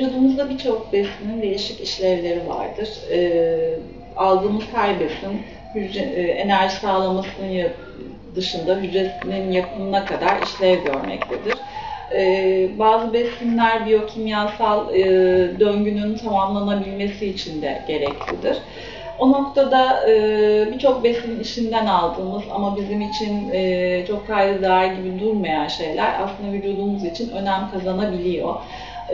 vücudumuzda birçok besinin değişik işlevleri vardır. E, aldığımız her besin hücre, e, enerji sağlamasının dışında hücrenin yapımına kadar işlev görmektedir. E, bazı besinler biyokimyasal e, döngünün tamamlanabilmesi için de gereklidir. O noktada e, birçok besinin işinden aldığımız ama bizim için e, çok değer gibi durmayan şeyler aslında vücudumuz için önem kazanabiliyor.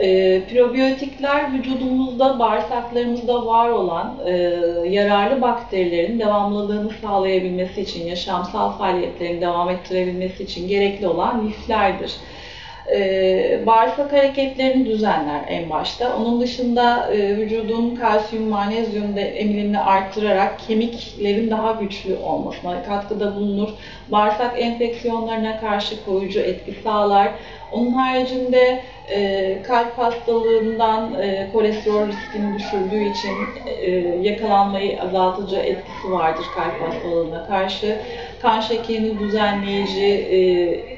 E, probiyotikler vücudumuzda, bağırsaklarımızda var olan e, yararlı bakterilerin devamlılığını sağlayabilmesi için, yaşamsal faaliyetlerin devam ettirebilmesi için gerekli olan liflerdir. E, bağırsak hareketlerini düzenler en başta. Onun dışında e, vücudun kalsiyum, magnezyum de emilimini arttırarak kemiklerin daha güçlü olmasına katkıda bulunur. Bağırsak enfeksiyonlarına karşı koruyucu etki sağlar. Onun haricinde e, kalp hastalığından e, kolesterol riskini düşürdüğü için e, yakalanmayı azaltıcı etkisi vardır kalp hastalığına karşı. Kan şekerini düzenleyici e,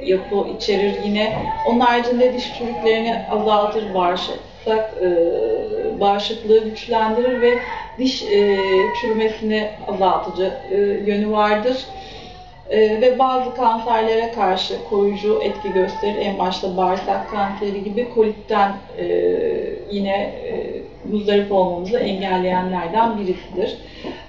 yapı içerir yine. Onun haricinde diş çürüklerini azaltır, bağırsak e, bağışıklığı güçlendirir ve diş e, çürümesini azaltıcı e, yönü vardır. Ee, ve bazı kanserlere karşı koruyucu etki gösterir. En başta bağırsak kanseri gibi kolitten e, yine e, muzdarip olmamızı engelleyenlerden birisidir.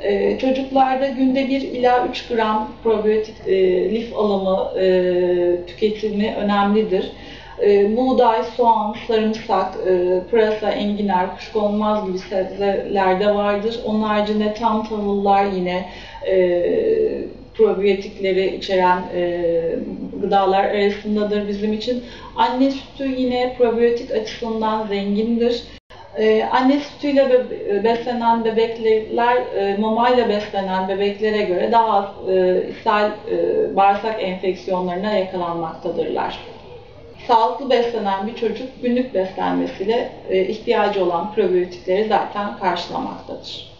E, çocuklarda günde 1 ila 3 gram probiyotik e, lif alımı e, tüketimi önemlidir. E, buğday, soğan, sarımsak, e, pırasa, enginar, kuşkonmaz gibi sebzelerde vardır. Onun haricinde tam tahıllar yine e, probiyotikleri içeren e, gıdalar arasındadır bizim için. Anne sütü yine probiyotik açısından zengindir. Ee, anne sütüyle be- beslenen bebekler e, mamayla beslenen bebeklere göre daha az e, ishal, e, bağırsak enfeksiyonlarına yakalanmaktadırlar. Sağlıklı beslenen bir çocuk günlük beslenmesiyle e, ihtiyacı olan probiyotikleri zaten karşılamaktadır.